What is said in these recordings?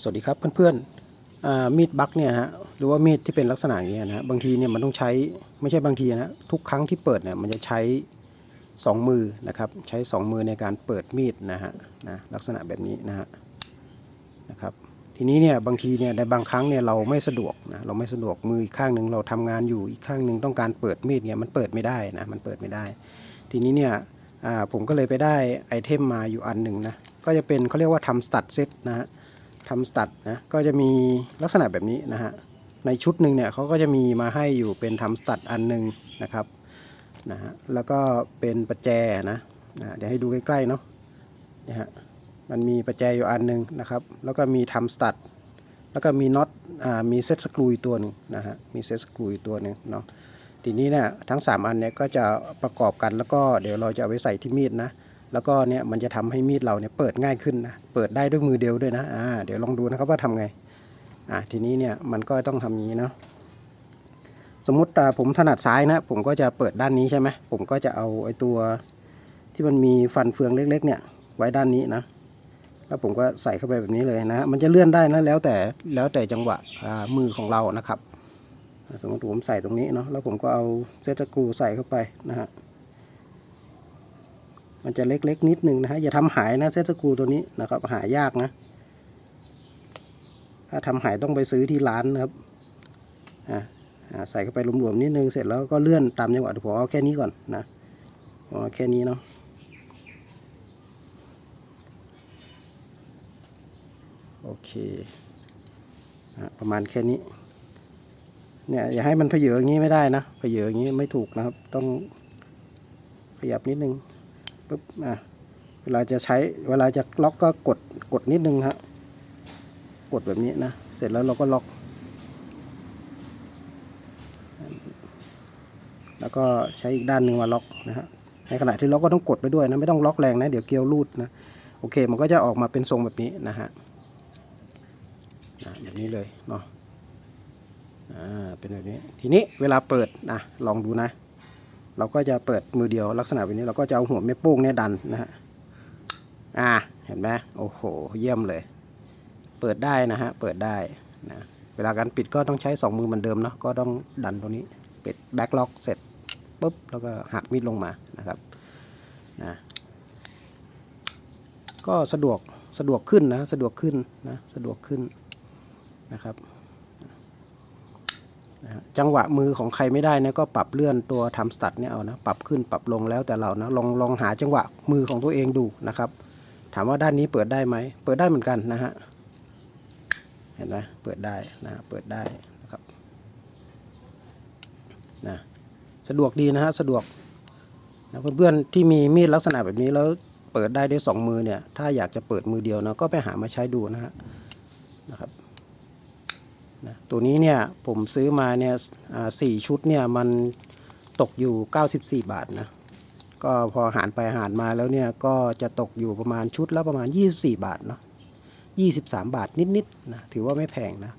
สวัสดีครับเพื่อนๆอ่ามีดบักเนี่ยนะฮะหรือว่ามีดที่เป็นลักษณะอย่างเงี้นะฮะบางทีเนี่ยมันต้องใช้ไม่ใช่บางทีนะทุกครั้งที่เปิดเนี่ยมันจะใช้สองมือนะครับใช้สองมือในการเปิดมีดนะฮะนะลักษณะแบบนี้นะฮะนะครับทีนี้เนี่ยบางทีเนี่ยในบางครั้งเนี่ยเราไม่สะดวกนะเราไม่สะดวกมืออีกข้างหนึ่งเราทำงานอยู่อีกข้างหนึ่งต้องการเปิดมีดเนี่ยมันเปิดไม่ได้นะมันเปิดไม่ได้ ทีนี้เนี่ยผมก็เลยไปได้ไอเทมมาอยู่อันหนึ่งนะก็จะเป็นเขาเรียกว่าทำสตัดเซตนะฮะ ทำสตัดนะ ก็จะมีลักษณะแบบนี้นะฮะ ในชุดหนึ่งเนี่ยเขาก็จะมีมาให้อยู่เป็นทำสตัดอันหนึ่งนะครับนะฮะ แล้วก็เป็นประแจนะนะเดี๋ยวให้ดูใกล้ๆเนาะนี่ยฮะ มันมีประแจอยู่อันหนึ่งนะครับ แล้วก็มีทำสตัด แล้วก็มีน็อต อ่า มีเซ็ตสกรูอีกตัวหนึ่งนะฮะ มีเซ็ตสกรูอีกตัวหนึ่งเนาะ ทีนี้เนี่ยทั้ง 3 อันเนี่ยก็จะประกอบกันแล้วก็เดี๋ยวเราจะเอาไว้ใส่ที่มีดนะ แล้วก็เนี่ยมันจะทำให้มีดเราเนี่ยเปิดง่ายขึ้นนะ เปิดได้ด้วยมือเดียวด้วยนะ อ่า เดี๋ยวลองดูนะครับว่าทำไง อ่า ทีนี้เนี่ยมันก็ต้องทำอย่างนี้เนาะ สมมติผมถนัดซ้ายนะ ผมก็จะเปิดด้านนี้ใช่ไหม ผมก็จะเอาไอ้ตัวที่มันมีฟันเฟืองเล็ก ๆ เนี่ย ไว้ด้านนี้นะ แล้วผมก็ใส่เข้าไปแบบนี้เลยนะ มันจะเลื่อนได้นะ แล้วแต่ แล้วแต่จังหวะมือของเรานะครับ สมมติผมใส่ตรงนี้เนาะ แล้วผมก็เอาเซตสกรูใส่เข้าไปนะฮะ มันจะเล็กๆนิดนึงนะฮะอย่าทำหายนะเซตสกูตัวนี้นะครับ หายากนะ ถ้าทำหายต้องไปซื้อที่ร้านนะครับอ่าใส่เข้าไปหลวมๆนิดนึงเสร็จแล้วก็เลื่อนตามจังหวะเดี๋ยวผมเอาแค่นี้ก่อนนะเอาแค่นี้เนาะโอเคประมาณแค่นี้เนี่ยอย่าให้มันเพเยออย่างนี้ไม่ได้นะเพเยออย่างนี้ไม่ถูกนะครับ ต้องขยับนิดนึง ปุ๊บอะเวลาจะใช้เวลาจะล็อกก็กดกดนิดนึงฮะกดแบบนี้นะ เสร็จแล้วเราก็ล็อก แล้วก็ใช้อีกด้านหนึ่งมาล็อกนะฮะในขณะที่ล็อกก็ต้องกดไปด้วยนะไม่ต้องล็อกแรงนะ เดี๋ยวเกลียวรูดนะโอเค มันก็จะออกมาเป็นทรงแบบนี้นะฮะแบบนี้เลยเนาะอ่าเป็นแบบนี้ทีนี้เวลาเปิดนะลองดูนะ เราก็จะเปิดมือเดียวลักษณะแบบนี้เราก็จะเอาหัวแม่โป้งเนี่ยดันนะฮะอ่าเห็นไหมโอ้โหเยี่ยมเลย เปิดได้นะฮะเปิดได้นะเวลาการปิดก็ต้องใช้สองมือเหมือนเดิมเนาะก็ต้องดันตรงนี้ปิดแบ็คล็อกเสร็จปุ๊บแล้วก็หักมีดลงมานะครับนะก็สะดวกสะดวกขึ้นนะสะดวกขึ้นนะสะดวกขึ้นนะครับ จังหวะมือของใครไม่ได้นะก็ปรับเลื่อนตัวทำสตัดเนี่ยเอานะปรับขึ้นปรับลงแล้วแต่เรานะลองลองหาจังหวะมือของตัวเองดูนะครับ ถามว่าด้านนี้เปิดได้ไหมเปิดได้เหมือนกันนะฮะเห็นไหมเปิดได้นะเปิดได้นะครับนะสะดวกดีนะฮะสะดวกนะเพื่อนๆที่มีมีดลักษณะแบบนี้แล้วเปิดได้ด้วยสองมือเนี่ยถ้าอยากจะเปิดมือเดียวนะก็ไปหามาใช้ดูนะฮะนะครับ นะตัวนี้เนี่ยผมซื้อมาเนี่ยสี่ชุดเนี่ยมันตกอยู่ 94 บาทนะ ก็พอหารไปหารมาแล้วเนี่ยก็จะตกอยู่ประมาณชุดละประมาณ 24 บาทเนาะ23 บาทนิดๆนะถือว่าไม่แพงนะ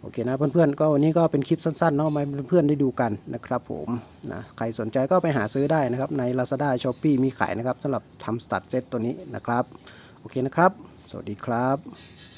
โอเคนะเพื่อนๆก็วันนี้ก็เป็นคลิปสั้นๆเนาะมาเพื่อนๆได้ดูกันนะครับผมนะใครสนใจก็ไปหาซื้อได้นะครับ ใน Lazada s h o p e e มีขายนะครับสำหรับทำสตัดเซตตัวนี้นะครับ โอเคนะครับ สวัสดีครับ